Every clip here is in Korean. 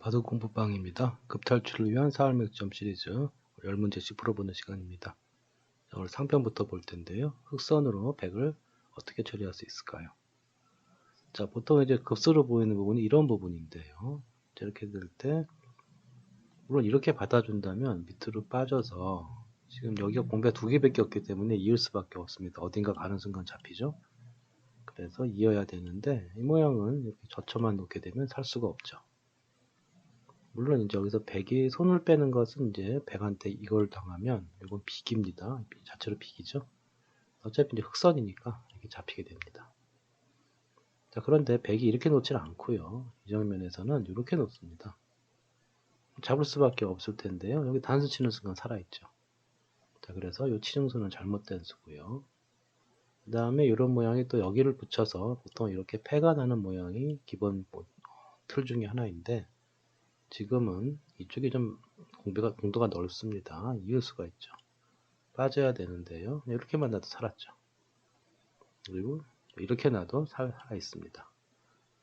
바둑 공부방입니다. 급탈출을 위한 사활맥점 시리즈 10문제씩 풀어보는 시간입니다. 오늘 상편부터 볼 텐데요. 흑선으로 100을 어떻게 처리할 수 있을까요? 자, 보통 이제 급수로 보이는 부분이 이런 부분인데요. 이렇게 될 때, 물론 이렇게 받아준다면 밑으로 빠져서 지금 여기가 공배가 두 개밖에 없기 때문에 이을 수밖에 없습니다. 어딘가 가는 순간 잡히죠? 그래서 이어야 되는데 이 모양은 이렇게 젖혀만 놓게 되면 살 수가 없죠. 물론 이제 여기서 백이 손을 빼는 것은 이제 백한테 이걸 당하면 이건 비기입니다. 자체로 비기죠. 어차피 이제 흑선이니까 이렇게 잡히게 됩니다. 자, 그런데 백이 이렇게 놓지는 않고요. 이 장면에서는 이렇게 놓습니다. 잡을 수밖에 없을 텐데요. 여기 단수 치는 순간 살아있죠. 자, 그래서 이 치중수는 잘못된 수고요. 그 다음에 이런 모양이 또 여기를 붙여서 보통 이렇게 패가 나는 모양이 기본 뭐, 틀 중에 하나인데 지금은 이쪽이 좀 공배가, 공도가 넓습니다. 이을 수가 있죠. 빠져야 되는데요. 이렇게만 놔도 살았죠. 그리고 이렇게 놔도 살아 있습니다.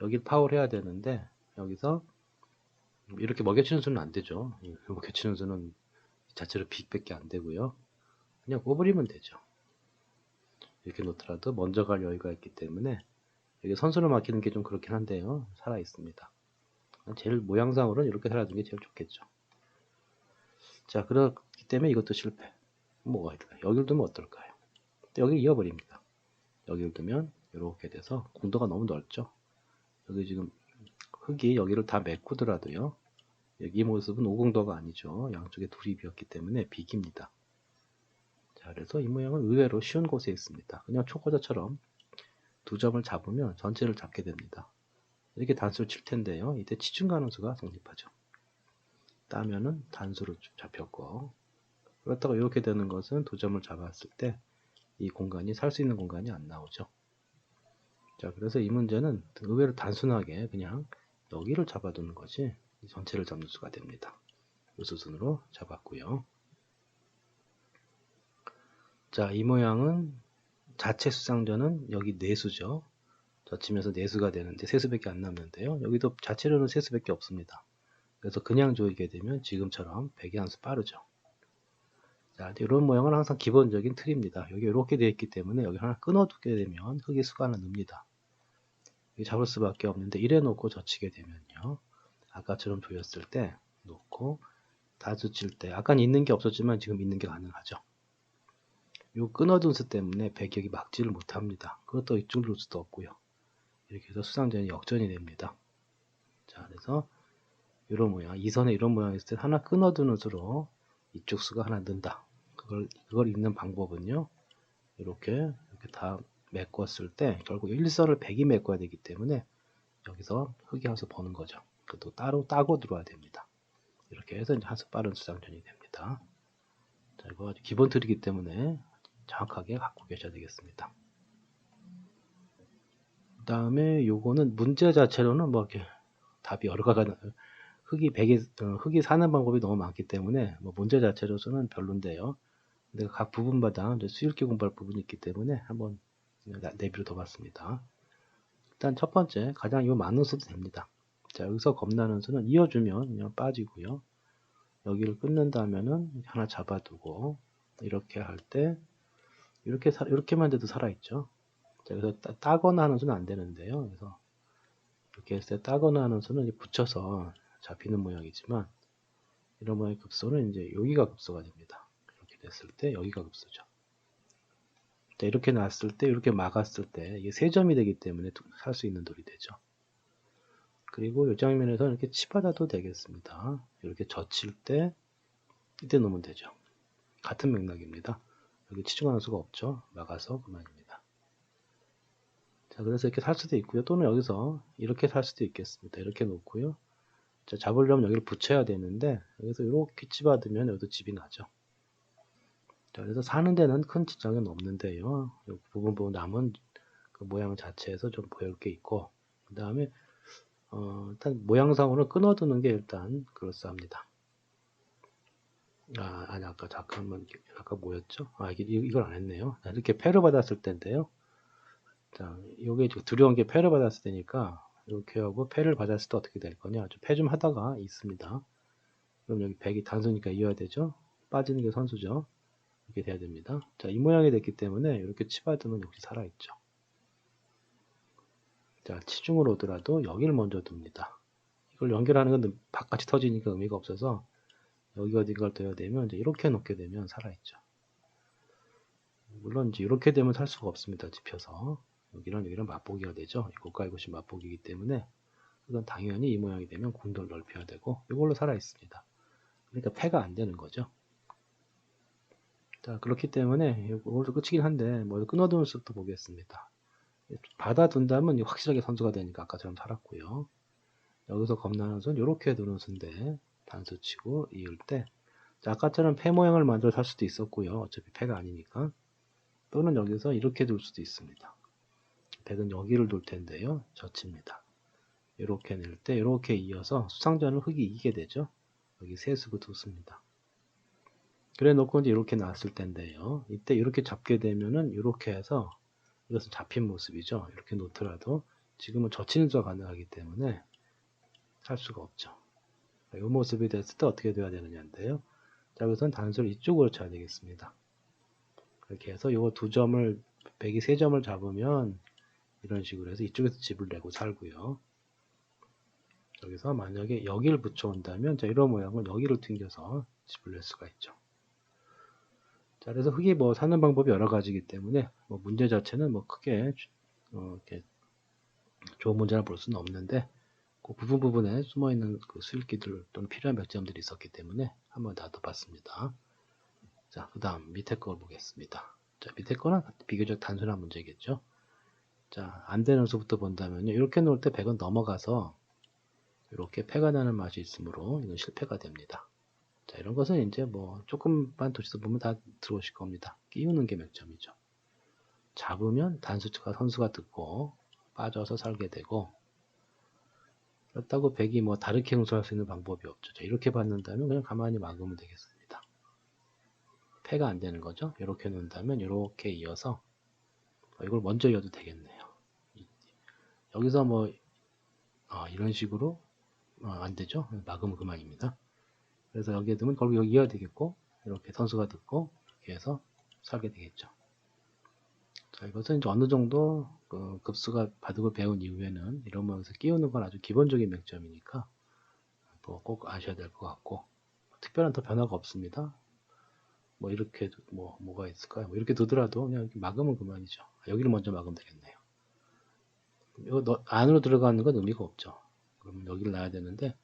여기 파울 해야 되는데 여기서 이렇게 먹여치는 수는 안 되죠. 먹여치는 수는 자체로 빅밖에 안 되고요. 그냥 꼬부리면 되죠. 이렇게 놓더라도 먼저 갈 여유가 있기 때문에 여기 선수를 맡기는 게 좀 그렇긴 한데요. 살아 있습니다. 제일 모양상으로는 이렇게 살아두는 게 제일 좋겠죠. 자, 그렇기 때문에 이것도 실패. 뭐가 있을까요? 여기를 두면 어떨까요? 여기 이어버립니다. 여기를 두면 이렇게 돼서 공도가 너무 넓죠. 여기 지금 흙이 여기를 다 메꾸더라도요. 여기 모습은 오공도가 아니죠. 양쪽에 둘이 비었기 때문에 비깁니다. 자, 그래서 이 모양은 의외로 쉬운 곳에 있습니다. 그냥 초고자처럼 두 점을 잡으면 전체를 잡게 됩니다. 이렇게 단수를 칠 텐데요. 이때 치중 가능수가 성립하죠. 따면은 단수로 잡혔고 그렇다고 이렇게 되는 것은 두 점을 잡았을 때 이 공간이 살 수 있는 공간이 안 나오죠. 자, 그래서 이 문제는 의외로 단순하게 그냥 여기를 잡아두는 것이 전체를 잡는 수가 됩니다. 이 수순으로 잡았고요. 자, 이 모양은 자체 수상전은 여기 내수죠. 젖히면서 내수가 되는데 세수밖에 안 남는데요. 여기도 자체로는 세수밖에 없습니다. 그래서 그냥 조이게 되면 지금처럼 백이 한수 빠르죠. 자, 이런 모양은 항상 기본적인 틀입니다. 여기 이렇게 되어 있기 때문에 여기 하나 끊어두게 되면 흙의 수가 하나 늡니다. 잡을 수밖에 없는데 이래 놓고 젖히게 되면요. 아까처럼 조였을 때 놓고 다 젖힐 때 아까는 있는 게 없었지만 지금 있는 게 가능하죠. 요 끊어둔 수 때문에 배격이 막지를 못합니다. 그것도 이쪽 누를 수도 없고요. 이렇게 해서 수상전이 역전이 됩니다. 자, 그래서 이런 모양, 이선에 이런 모양이 있을 때 하나 끊어두는 수로 이쪽 수가 하나 는다. 그걸, 그걸 읽는 방법은요. 이렇게, 이렇게 다 메꿨을 때 결국 일선을 100이 메꿔야 되기 때문에 여기서 흑이 한수 버는 거죠. 그것도 따로 따고 들어와야 됩니다. 이렇게 해서 이제 한수 빠른 수상전이 됩니다. 자, 이거 아주 기본 틀이기 때문에 정확하게 갖고 계셔야 되겠습니다. 그 다음에 요거는 문제 자체로는 뭐 이렇게 답이 여러 가지 흙이 백이 어, 흙이 사는 방법이 너무 많기 때문에 뭐 문제 자체로서는 별론데요. 근데 각 부분마다 수일기 공부할 부분이 있기 때문에 한번 내비로 더 봤습니다. 일단 첫 번째 가장 요 많은 수도 됩니다. 자 여기서 겁나는 수는 이어주면 그냥 빠지고요. 여기를 끊는다면은 하나 잡아두고 이렇게 할 때 이렇게 사, 이렇게만 돼도 살아있죠. 자, 그래서 따, 거나 하는 수는 안 되는데요. 그래서 이렇게 했을 때 따거나 하는 수는 붙여서 잡히는 모양이지만 이런 모양의 급소는 이제 여기가 급소가 됩니다. 이렇게 됐을 때 여기가 급소죠. 자, 이렇게 놨을 때 이렇게 막았을 때 이게 세 점이 되기 때문에 살 수 있는 돌이 되죠. 그리고 이 장면에서 이렇게 치받아도 되겠습니다. 이렇게 젖힐 때 이때 놓으면 되죠. 같은 맥락입니다. 여기 치중하는 수가 없죠. 막아서 그만입니다. 자, 그래서 이렇게 살 수도 있고요. 또는 여기서 이렇게 살 수도 있겠습니다. 이렇게 놓고요. 자, 잡으려면 여기를 붙여야 되는데 여기서 이렇게 집어두면 여기도 집이 나죠. 자, 그래서 사는 데는 큰 지장은 없는데요. 이 부분 부분 남은 그 모양 자체에서 좀 보일 게 있고 그 다음에 어, 일단 모양상으로 끊어두는 게 일단 그럴싸합니다. 아, 아니 아까 잠깐만 아까 뭐였죠? 아 이게 이걸 안 했네요. 이렇게 패를 받았을 때인데요. 자, 요게 두려운 게 패를 받았을 때니까 이렇게 하고 패를 받았을 때 어떻게 될 거냐? 패좀 하다가 있습니다. 그럼 여기 100이 단수니까 이어야 되죠? 빠지는 게 선수죠. 이렇게 돼야 됩니다. 자, 이 모양이 됐기 때문에 이렇게 치받으면 역시 살아있죠. 자, 치중으로 오더라도 여기를 먼저 둡니다. 이걸 연결하는 건 바깥이 터지니까 의미가 없어서 여기 어딘가를 둬야 되면 이제 이렇게 놓게 되면 살아있죠. 물론 이제 이렇게 되면 살 수가 없습니다. 집혀서 여기랑 여기랑 맛보기가 되죠. 이곳과 이곳이 맛보기이기 때문에 이건 당연히 이 모양이 되면 궁도를 넓혀야 되고 이걸로 살아 있습니다. 그러니까 패가 안 되는 거죠. 자 그렇기 때문에 이걸로 끝이긴 한데 뭐 끊어두는 습도 보겠습니다. 받아둔다면 확실하게 선수가 되니까 아까처럼 살았고요. 여기서 겁나는 손 이렇게 두는 수인데 단수 치고 이을 때 자, 아까처럼 패 모양을 만들어 살 수도 있었고요. 어차피 패가 아니니까 또는 여기서 이렇게 둘 수도 있습니다. 백은 여기를 둘 텐데요. 젖힙니다. 이렇게 낼 때 이렇게 이어서 수상전을 흙이 이기게 되죠. 여기 세수부 두습니다. 그래 놓고 이제 이렇게 놨을 텐데요. 이때 이렇게 잡게 되면은 이렇게 해서 이것은 잡힌 모습이죠. 이렇게 놓더라도 지금은 젖히는 수가 가능하기 때문에 살 수가 없죠. 이 모습이 됐을 때 어떻게 돼야 되느냐인데요. 자, 여기서는 단수를 이쪽으로 쳐야 되겠습니다. 이렇게 해서 이거 두 점을, 103 점을 잡으면 이런 식으로 해서 이쪽에서 집을 내고 살고요. 여기서 만약에 여기를 붙여온다면 자 이런 모양은 여기를 튕겨서 집을 낼 수가 있죠. 자 그래서 흙이 뭐 사는 방법이 여러 가지이기 때문에 뭐 문제 자체는 뭐 크게 어, 이렇게 좋은 문제라 볼 수는 없는데 그 부분 부분에 숨어 있는 그 수일기들 또는 필요한 맥점들이 있었기 때문에 한번 다뤄봤습니다. 자, 그 다음 밑에 걸 보겠습니다. 자, 밑에 거는 비교적 단순한 문제겠죠. 자, 안 되는 수부터 본다면요. 이렇게 놓을 때 100은 넘어가서 이렇게 패가 나는 맛이 있으므로 이건 실패가 됩니다. 자, 이런 것은 이제 뭐 조금만 도시서 보면 다 들어오실 겁니다. 끼우는 게 맥점이죠. 잡으면 단수가 선수가 듣고 빠져서 살게 되고 그렇다고 100이 뭐 다르게 행수할 수 있는 방법이 없죠. 자, 이렇게 받는다면 그냥 가만히 막으면 되겠습니다. 패가 안 되는 거죠. 이렇게 놓는다면 이렇게 이어서 어, 이걸 먼저 이어도 되겠네요. 여기서 뭐 어, 이런 식으로 어, 안 되죠. 막으면 그만입니다. 그래서 여기에 두면 결국 여기 이어야 되겠고 이렇게 선수가 듣고 이렇게 해서 살게 되겠죠. 자, 이것은 이제 어느 정도 그 급수가 바둑을 배운 이후에는 이런 모양에서 끼우는 건 아주 기본적인 맥점이니까 뭐 꼭 아셔야 될 것 같고 특별한 더 변화가 없습니다. 뭐 이렇게 뭐 뭐가 있을까요? 뭐 이렇게 두더라도 그냥 이렇게 막으면 그만이죠. 여기를 먼저 막으면 되겠네요. 이거 너, 안으로 들어가는 건 의미가 없죠. 그럼 여기를 놔야 되는데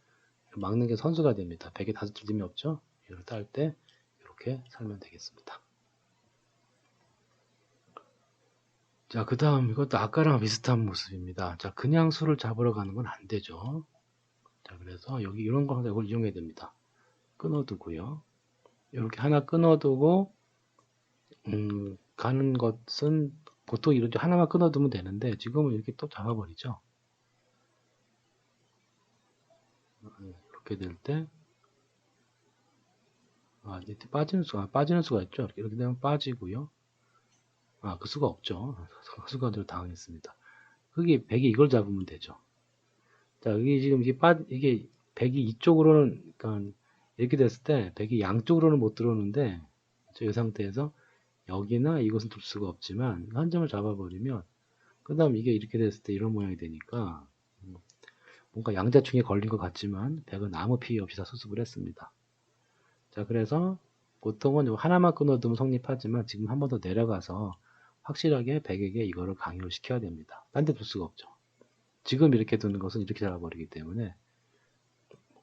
막는 게 선수가 됩니다. 100에 다섯 줄 힘이 없죠. 이걸 딸 때 이렇게 살면 되겠습니다. 자, 그 다음 이것도 아까랑 비슷한 모습입니다. 자, 그냥 수를 잡으러 가는 건 안 되죠. 자, 그래서 여기 이런 거 이걸 이용해야 됩니다. 끊어두고요. 이렇게 하나 끊어두고 음, 가는 것은 보통 이렇게 하나만 끊어두면 되는데 지금은 이렇게 또 잡아버리죠. 이렇게 될 때, 아, 이제 빠지는 수가, 빠지는 수가 있죠. 이렇게 되면 빠지고요. 아, 그 수가 없죠. 수가대로 당했습니다. 흙이 100이 이걸 잡으면 되죠. 자, 여기 지금 이게 빠, 이게 100이 이쪽으로는, 그러니까 이렇게 됐을 때 100이 양쪽으로는 못 들어오는데, 이 상태에서 여기나 이것은 둘 수가 없지만, 한 점을 잡아버리면, 그 다음 이게 이렇게 됐을 때 이런 모양이 되니까, 뭔가 양자충에 걸린 것 같지만 100은 아무 피해 없이 다 수습을 했습니다. 자 그래서 보통은 하나만 끊어두면 성립하지만 지금 한 번 더 내려가서 확실하게 100에게 이거를 강요를 시켜야 됩니다. 딴 데 둘 수가 없죠. 지금 이렇게 두는 것은 이렇게 잡아버리기 때문에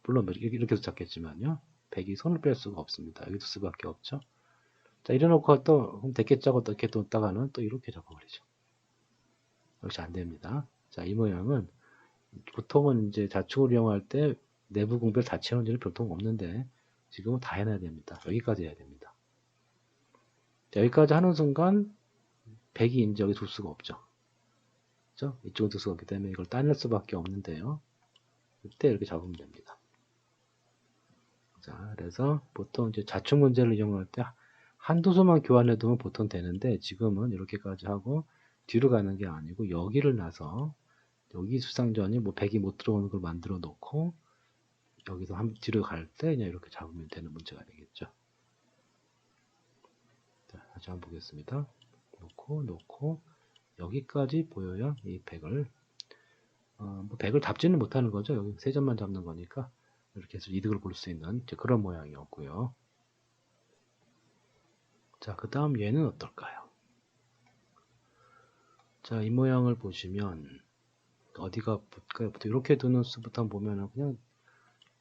물론 뭐 이렇게, 이렇게도 잡겠지만요. 100이 손을 뺄 수가 없습니다. 여기 둘 수밖에 없죠. 자 이래놓고 또 됐겠자고 또 이렇게 뒀다가는 또 이렇게 잡아버리죠. 역시 안 됩니다. 자 이 모양은 보통은 이제 자축을 이용할 때 내부 공별 자체 원리는 보통 없는데 지금은 다 해놔야 됩니다. 여기까지 해야 됩니다. 자, 여기까지 하는 순간 100이 이제 여기 둘 수가 없죠. 그죠? 이쪽은 둘 수가 없기 때문에 이걸 따낼 수밖에 없는데요. 이때 이렇게 잡으면 됩니다. 자, 그래서 보통 이제 자축 문제를 이용할 때 한두 수만 교환해 두면 보통 되는데 지금은 이렇게까지 하고 뒤로 가는 게 아니고 여기를 나서 여기 수상전이 뭐 백이 못 들어오는 걸 만들어 놓고 여기서 한 뒤로 갈 때 그냥 이렇게 잡으면 되는 문제가 되겠죠. 자, 다시 한번 보겠습니다. 놓고 놓고 여기까지 보여야 이 백을 어, 뭐 백을 잡지는 못하는 거죠. 여기 세 점만 잡는 거니까 이렇게 해서 이득을 볼 수 있는 그런 모양이었고요. 자, 그 다음 얘는 어떨까요? 자, 이 모양을 보시면 어디가 붙을까요? 이렇게 두는 수부터 보면은 그냥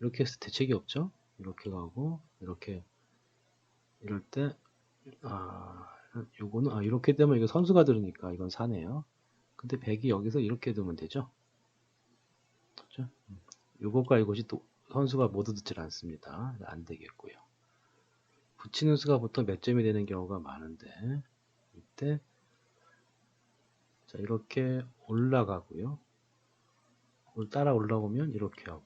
이렇게 해서 대책이 없죠? 이렇게 가고 이렇게 이럴 때 아, 요거는 아 이렇게 되면 이거 선수가 들으니까 이건 사네요. 근데 100이 여기서 이렇게 두면 되죠? 그렇죠? 요것과 이것이 또 선수가 모두 듣질 않습니다. 안 되겠고요. 붙이는 수가 보통 몇 점이 되는 경우가 많은데 이때 자 이렇게 올라가고요. 따라 올라오면 이렇게 하고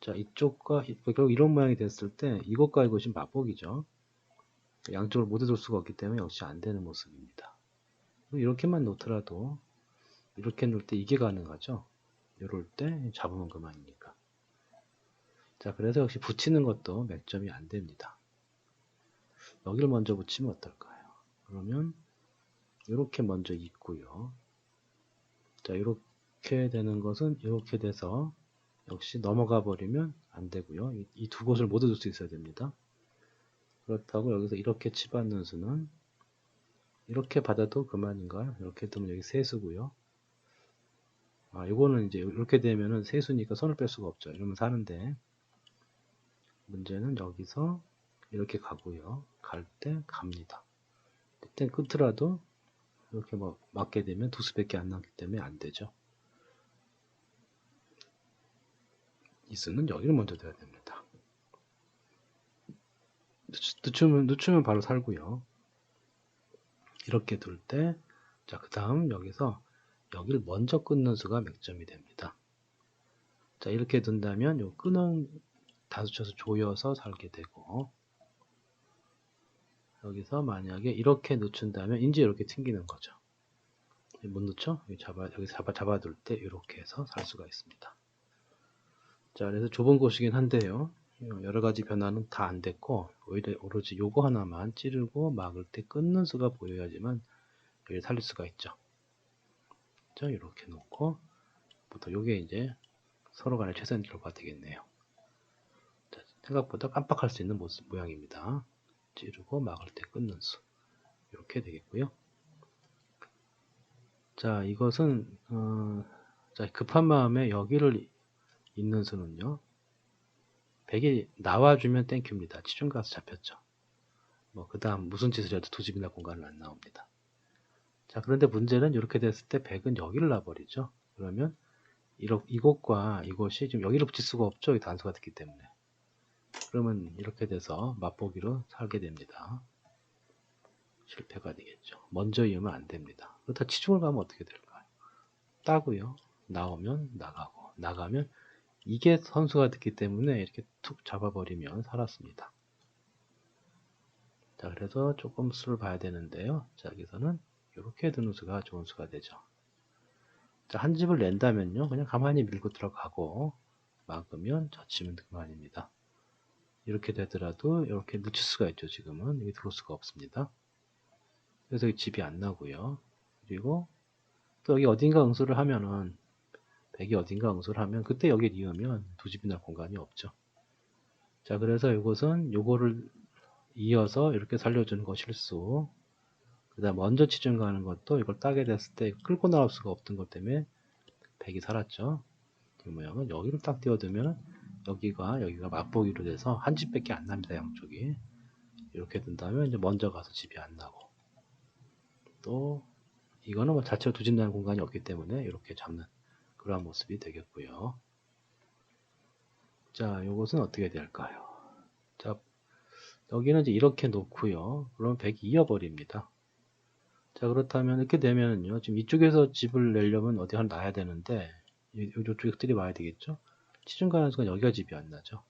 자 이쪽과 결국 이런 모양이 됐을 때 이것과 이것이 맞복이죠. 양쪽을 모두 둘 수가 없기 때문에 역시 안 되는 모습입니다. 이렇게만 놓더라도 이렇게 놓을 때 이게 가능하죠. 이럴 때 잡으면 그만이니까. 자, 그래서 역시 붙이는 것도 몇 점이 안 됩니다. 여기를 먼저 붙이면 어떨까요? 그러면 이렇게 먼저 있고요. 자, 이렇게 되는 것은 이렇게 돼서 역시 넘어가 버리면 안 되고요. 이 두 곳을 모두 둘 수 있어야 됩니다. 그렇다고 여기서 이렇게 치받는 수는 이렇게 받아도 그만인가요? 이렇게 두면 여기 세수고요. 아, 이거는 이제 이렇게 되면은 세수니까 손을 뺄 수가 없죠. 이러면 사는데 문제는 여기서 이렇게 가고요. 갈 때 갑니다. 그때 끝이라도 이렇게 뭐 맞게 되면 두 수밖에 안 나기 때문에 안 되죠. 이 수는 여기를 먼저 돼야 됩니다. 늦추면, 늦추면 바로 살고요. 이렇게 둘 때, 자, 그 다음 여기서 여기를 먼저 끊는 수가 몇 점이 됩니다. 자, 이렇게 둔다면 요 끈은 다수쳐서 조여서 살게 되고, 여기서 만약에 이렇게 늦춘다면 이제 이렇게 튕기는 거죠. 못 늦죠? 여기 잡아, 여기 잡아, 잡아둘 때 이렇게 해서 살 수가 있습니다. 자, 그래서 좁은 곳이긴 한데요. 여러 가지 변화는 다 안 됐고 오히려 오로지 요거 하나만 찌르고 막을 때 끊는 수가 보여야지만 여기를 살릴 수가 있죠. 자, 이렇게 놓고 부터 요게 이제 서로 간의 최선 결과가 되겠네요. 자, 생각보다 깜빡할 수 있는 모습 모양입니다. 찌르고 막을 때 끊는 수 이렇게 되겠고요. 자, 이것은 어, 자, 급한 마음에 여기를 있는 수는요. 100이 나와주면 땡큐입니다. 치중 가서 잡혔죠. 뭐, 그 다음 무슨 짓을 해도 두 집이나 공간을 안 나옵니다. 자, 그런데 문제는 이렇게 됐을 때 100은 여기를 놔버리죠. 그러면 이렇, 이곳과 이곳이 지금 여기를 붙일 수가 없죠. 이 단수가 됐기 때문에. 그러면 이렇게 돼서 맛보기로 살게 됩니다. 실패가 되겠죠. 먼저 이으면 안 됩니다. 그렇다 치중을 가면 어떻게 될까요? 따고요. 나오면 나가고 나가면 이게 선수가 됐기 때문에 이렇게 툭 잡아버리면 살았습니다. 자, 그래서 조금 수를 봐야 되는데요. 자, 여기서는 이렇게 드는 수가 좋은 수가 되죠. 자, 한 집을 낸다면요. 그냥 가만히 밀고 들어가고 막으면 젖히면 그만입니다. 이렇게 되더라도 이렇게 늦출 수가 있죠. 지금은 여기 들어올 수가 없습니다. 그래서 집이 안 나고요. 그리고 또 여기 어딘가 응수를 하면은 100이 어딘가 응수를 하면 그때 여기에 이으면 두 집이나 공간이 없죠. 자 그래서 이것은 요거를 이어서 이렇게 살려주는 거 실수 그 다음 먼저 치중 가는 것도 이걸 따게 됐을 때 끌고 나올 수가 없던 것 때문에 100이 살았죠. 이 모양은 여기를 딱 띄워두면 여기가 여기가 맛보기로 돼서 한 집밖에 안 납니다 양쪽이 이렇게 된다면 이제 먼저 가서 집이 안 나고 또 이거는 뭐 자체로 두 집 나는 공간이 없기 때문에 이렇게 잡는 그러한 모습이 되겠고요. 자, 이것은 어떻게 될까요? 자, 여기는 이제 이렇게 놓고요. 그러면 100이 이어버립니다. 자, 그렇다면 이렇게 되면요. 지금 이쪽에서 집을 내려면 어디 하나 놔야 되는데, 이쪽에 흙들이 와야 되겠죠? 치중 가는 순간 여기가 집이 안 나죠.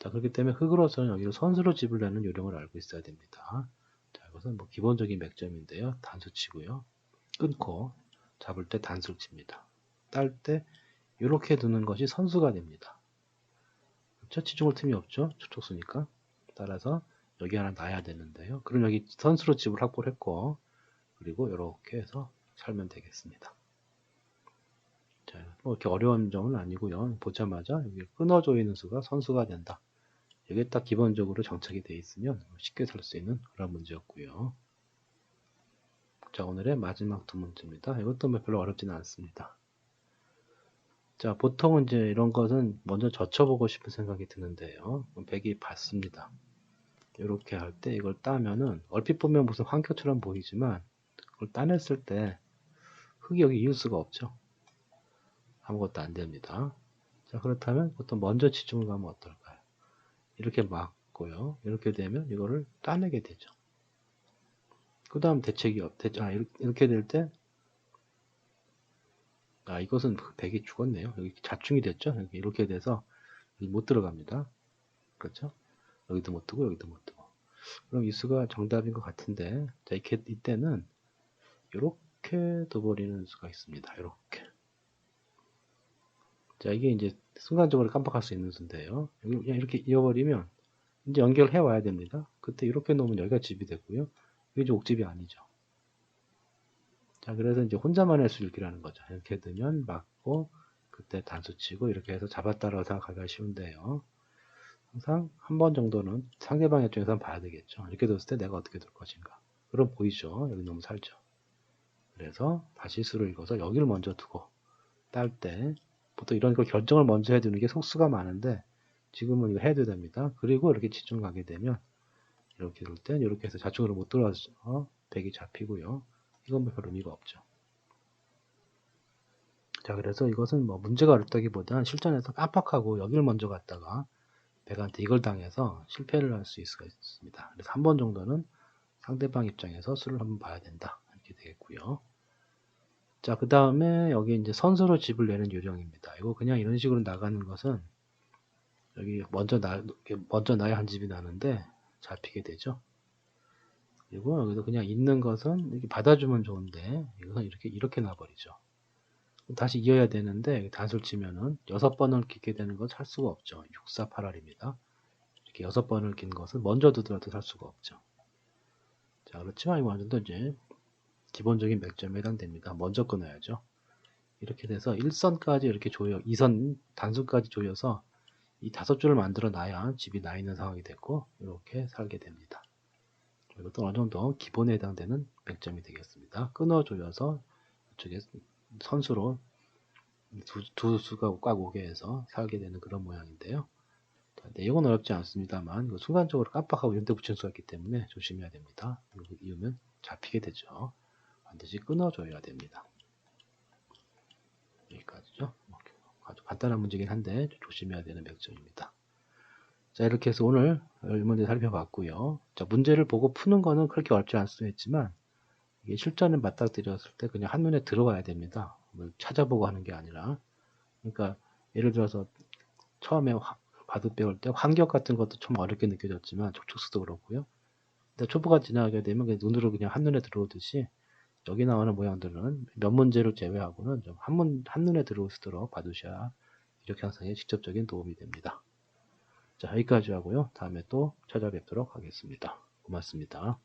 자, 그렇기 때문에 흙으로서는 여기를 선수로 집을 내는 요령을 알고 있어야 됩니다. 자, 이것은 뭐 기본적인 맥점인데요. 단수치고요. 끊고 잡을 때 단수를 칩니다. 딸 때 이렇게 두는 것이 선수가 됩니다. 그렇죠? 치중을 틈이 없죠? 초촉수니까. 따라서 여기 하나 놔야 되는데요. 그럼 여기 선수로 집을 확보를 했고 그리고 이렇게 해서 살면 되겠습니다. 자, 뭐 이렇게 어려운 점은 아니고요. 보자마자 여기 끊어져 있는 수가 선수가 된다. 이게 딱 기본적으로 정착이 되어 있으면 쉽게 살 수 있는 그런 문제였고요. 자, 오늘의 마지막 두 문제입니다. 이것도 뭐 별로 어렵지는 않습니다. 자, 보통은 이제 이런 것은 먼저 젖혀보고 싶은 생각이 드는데요. 백이 받습니다. 이렇게 할 때 이걸 따면은 얼핏 보면 무슨 황교처럼 보이지만 그걸 따냈을 때 흙이 여기 이을 수가 없죠. 아무것도 안 됩니다. 자, 그렇다면 보통 먼저 지중을 가면 어떨까요? 이렇게 막고요. 이렇게 되면 이거를 따내게 되죠. 그 다음 대책이 없, 대, 아, 이렇게 될 때, 아, 이것은 백이 죽었네요. 여기 자충이 됐죠. 여기 이렇게 돼서 여기 못 들어갑니다. 그렇죠? 여기도 못 뜨고, 여기도 못 뜨고. 그럼 이 수가 정답인 것 같은데, 자, 이렇게, 이때는 이렇게 둬버리는 수가 있습니다. 이렇게. 자, 이게 이제 순간적으로 깜빡할 수 있는. 여기 그냥 이렇게 이어버리면 이제 연결해 와야 됩니다. 그때 이렇게 놓으면 여기가 집이 되고요. 이게 옥집이 아니죠. 자, 그래서 이제 혼자만의 수읽기라는 거죠. 이렇게 되면 맞고, 그때 단수 치고, 이렇게 해서 잡았다라고 생각하기가 쉬운데요. 항상 한 번 정도는 상대방 입장에서 봐야 되겠죠. 이렇게 뒀을 때 내가 어떻게 될 것인가. 그럼 보이죠. 여기 너무 살죠. 그래서 다시 수를 읽어서 여기를 먼저 두고, 딸 때, 보통 이런 걸 결정을 먼저 해두는 게 속수가 많은데, 지금은 이거 해도 됩니다. 그리고 이렇게 집중 가게 되면, 이렇게 둘땐 이렇게 해서 좌측으로 못 들어와서 백이 잡히고요. 이건 뭐 별 의미가 없죠. 자, 그래서 이것은 뭐 문제가 어렵다기보단 실전에서 깜빡하고 여기를 먼저 갔다가 백한테 이걸 당해서 실패를 할 수 있습니다. 그래서 한 번 정도는 상대방 입장에서 수를 한번 봐야 된다. 이렇게 되겠고요. 자, 그 다음에 여기 이제 선수로 집을 내는 요령입니다. 이거 그냥 이런 식으로 나가는 것은 여기 먼저 나, 먼저 나야 한 집이 나는데 잡히게 되죠. 그리고 여기서 그냥 있는 것은 이렇게 받아주면 좋은데 이것은 이렇게 이렇게 놔버리죠. 다시 이어야 되는데 단술 치면은 여섯 번을 깃게 되는 건살 수가 없죠. 6, 4, 8알입니다. 이렇게 여섯 번을 긴 것은 먼저 두더라도 살 수가 없죠. 자 그렇지만 이거 완전 이제 기본적인 맥점에 해당됩니다. 먼저 끊어야죠. 이렇게 돼서 1선까지 이렇게 조여 2선 단수까지 조여서 이 다섯 줄을 만들어 놔야 집이 나 있는 상황이 됐고 이렇게 살게 됩니다. 이것도 어느 정도 기본에 해당되는 맥점이 되겠습니다. 끊어 조여서 이쪽에 선수로 두, 두 수가 꽉 오게 해서 살게 되는 그런 모양인데요. 내용은 어렵지 않습니다만 순간적으로 깜빡하고 이런 데 붙일 수가 있기 때문에 조심해야 됩니다. 이으면 잡히게 되죠. 반드시 끊어줘야 됩니다. 여기까지죠. 아주 간단한 문제긴 한데 조심해야 되는 맥점입니다. 자 이렇게 해서 오늘 문제 살펴봤고요. 자 문제를 보고 푸는 거는 그렇게 어렵지 있지만 이게 실전에 맞닥뜨렸을 때 그냥 한눈에 들어와야 됩니다. 찾아보고 하는 게 아니라 그러니까 예를 들어서 처음에 바둑 배울 때 환경 같은 것도 좀 어렵게 느껴졌지만 촉촉수도 그렇고요. 근데 초보가 지나가게 되면 눈으로 그냥 한눈에 들어오듯이 여기 나오는 모양들은 몇 문제를 제외하고는 좀 한문, 한눈에 있도록 봐두셔야 이력 향상에 직접적인 도움이 됩니다. 자, 여기까지 하고요. 다음에 또 찾아뵙도록 하겠습니다. 고맙습니다.